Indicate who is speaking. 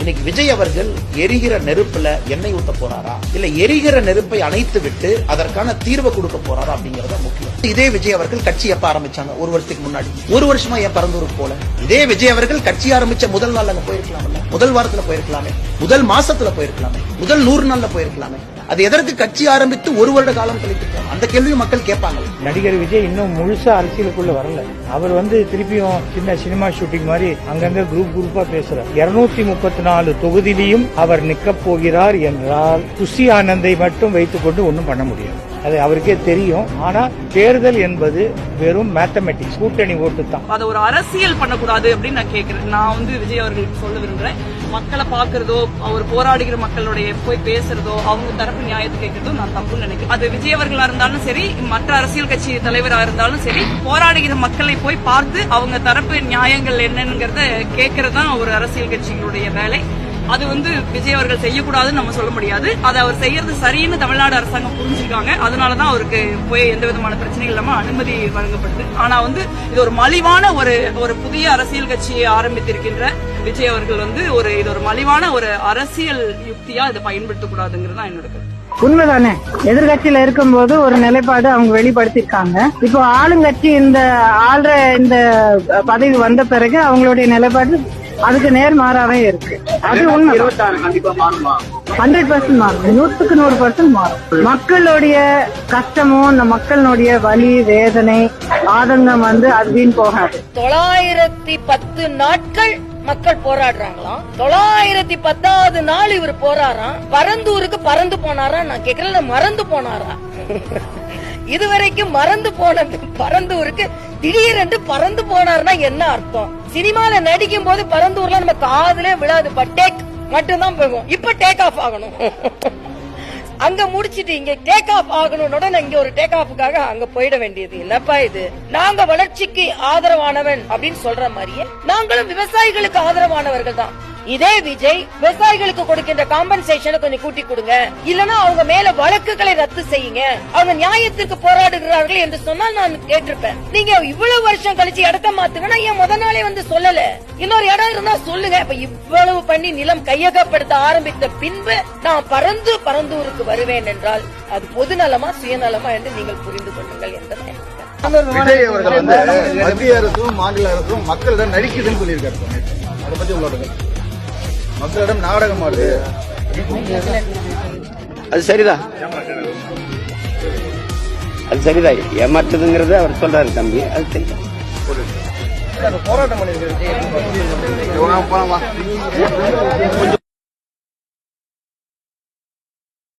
Speaker 1: இன்னைக்கு விஜய் அவர்கள் எரிகிற நெருப்புல எண்ணெய் ஊத்த போறாரா? இல்ல எரிகிற நெருப்பை அணைத்து விட்டு அதற்கான தீர்வை கொடுக்க போறாரா அப்படிங்கறத முக்கியம். இதே விஜய் அவர்கள் கட்சி எப்ப ஆரம்பிச்சாங்க? ஒரு வருஷத்துக்கு முன்னாடி. ஒரு வருஷமா என் பரந்தூருக்கு போல? இதே விஜய் அவர்கள் கட்சி ஆரம்பிச்ச முதல் நாள் அங்க போயிருக்கலாம்ல. முதல் வாரத்துல போயிருக்கலாமே. முதல் மாசத்துல போயிருக்கலாமே. முதல் நூறு நாள்ல போயிருக்கலாமே. அது எதற்கு கட்சி ஆரம்பித்து ஒரு வருட காலம் கழித்து அந்த கேள்வியும் மக்கள் கேட்பாங்க.
Speaker 2: நடிகர் விஜய் இன்னும் முழுசா அரசியலுக்குள்ள வரல. அவர் வந்து திருப்பியும் சின்ன சினிமா ஷூட்டிங் மாதிரி அங்கங்க குரூப் குரூப்பா பேசுறார். இருநூத்தி முப்பத்தி நாலு தொகுதியிலையும் அவர் நிக்க போகிறார் என்றால் குஷி ஆனந்தை மட்டும் வைத்துக்கொண்டு ஒன்றும் பண்ண முடியாது. அது அவருக்கே தெரியும். ஆனா தேர்தல் என்பது வெறும் மேத்தமெட்டிக்ஸ் கூட்டணி ஓட்டு தான்
Speaker 3: அதை ஒரு அரசியல் பண்ணக்கூடாது அப்படின்னு நான் கேட்கிறேன் நான் வந்து விஜய் அவர்களுக்கு சொல்ல விரும்புறேன். மக்களை பாக்குறதோ அவர் போராடுகிற மக்களுடைய போய் பேசுறதோ அவங்க தரப்பு நியாயத்தை கேட்கறதோ நான் தப்புன்னு நினைக்கிறேன். அது விஜய் அவர்களா இருந்தாலும் சரி மற்ற அரசியல் கட்சி தலைவரா இருந்தாலும் சரி போராடுகிற மக்களை போய் பார்த்து அவங்க தரப்பு நியாயங்கள் என்னங்கிறத கேட்கறது தான் ஒரு அரசியல் கட்சிகளுடைய வேலை. அது வந்து விஜய் அவர்கள் செய்யக்கூடாதுன்னு நம்ம சொல்ல முடியாது. அதை அவர் செய்யறது சரின்னு தமிழ்நாடு அரசாங்கம் புரிஞ்சிருக்காங்க. அதனாலதான் அவருக்கு போய் எந்த விதமான பிரச்சனைகள் இல்லாம அனுமதி வழங்கப்படுது. ஆனா வந்து இது ஒரு மலிவான ஒரு ஒரு புதிய அரசியல் கட்சியை ஆரம்பித்திருக்கின்ற விஜய் அவர்கள் வந்து ஒரு இது ஒரு மலிவான ஒரு அரசியல் யுக்தியா இதை பயன்படுத்தக்கூடாதுங்கிறது தான் என்னோட கருத்து.
Speaker 4: உண்மைதானே? எதிர்கட்சியில இருக்கும்போது ஒரு நிலைப்பாடு அவங்க வெளிப்படுத்திருக்காங்க இப்போ ஆளுங்கட்சி இந்த ஆள்ற இந்த பதவி வந்த பிறகு அவங்களுடைய நிலைப்பாடு அதுக்கு நேர்மாறாவே இருக்கு. அது உண்மை ஹண்ட்ரட் பர்சன்ட் மாறும் நூத்துக்கு நூறு பர்சன்ட் மாறும். மக்களுடைய கஷ்டமும் இந்த மக்களுடைய வலி வேதனை ஆதங்கம் வந்து அது வீண் போகாது.
Speaker 5: தொள்ளாயிரத்தி பத்து நாட்கள் மக்கள் போராடுறாங்களாம். தொள்ளாயிரத்தி பத்தாவது நாள் இவர் போறாராம். பரந்தூருக்கு பறந்து போனாரா நான் கேக்குறேன் மறந்து போனாரா இதுவரைக்கும் மறந்து போன பரந்தூருக்கு திடீரென்று பறந்து போனார்னா என்ன அர்த்தம்? சினிமால நடிக்கும் போது பரந்தூர்ல நம்ம காதுல விழாது. டேக் மட்டும்தான் போகும். இப்ப டேக் ஆஃப் ஆகணும். அங்க முடிச்சிட்டு இங்க டேக் ஆஃப் ஆகணும்னு இங்க ஒரு டேக் ஆஃபுக்காக அங்க போயிட வேண்டியது. என்னப்பா இது? நாங்க வளர்ச்சிக்கு ஆதரவானவன் அப்படின்னு சொல்ற மாதிரியே நாங்களும் விவசாயிகளுக்கு ஆதரவானவர்கள் தான். இதே விஜய் விவசாயிகளுக்கு கொடுக்கின்ற காம்பன்சேஷனை கொஞ்சம் கூட்டி கொடுங்க. இல்லனா அவங்க மேல வழக்குகளை ரத்து செய்யுங்க. அவங்க நியாயத்திற்கு போராடுகிறார்கள் என்று சொன்னால் நான் கேட்டிருப்பேன். நீங்க இவ்வளவு வருஷம் கழிச்சு இடத்த மாத்துங்கன்னா ஏன் முத நாளே வந்து சொல்லல? இன்னொரு இடம் இருந்தா சொல்லுங்க. இப்ப இவ்வளவு பண்ணி நிலம் கையகப்படுத்த ஆரம்பித்த பின்பு நான் பறந்து பரந்தூருக்கு வருவேன் என்றால் அது பொதுநலமா சுயநலமா என்று நீங்கள் புரிந்து கொள்ளுங்கள் என்பதை
Speaker 6: விஜய் அவர்கள் வந்து மத்திய அரசும் மாநில அரசும் மக்களிடம் நடிக்குதுன்னு சொல்லியிருக்காரு. அதை பத்தி உங்களோட மக்களிடம் நாடகம் ஆடுது.
Speaker 7: அது சரிதான் அது சரிதான் ஏமாற்றுதுங்கிறத அவர் சொல்றாரு தம்பி. அது சரிதான்
Speaker 6: போராட்டம்
Speaker 7: வா.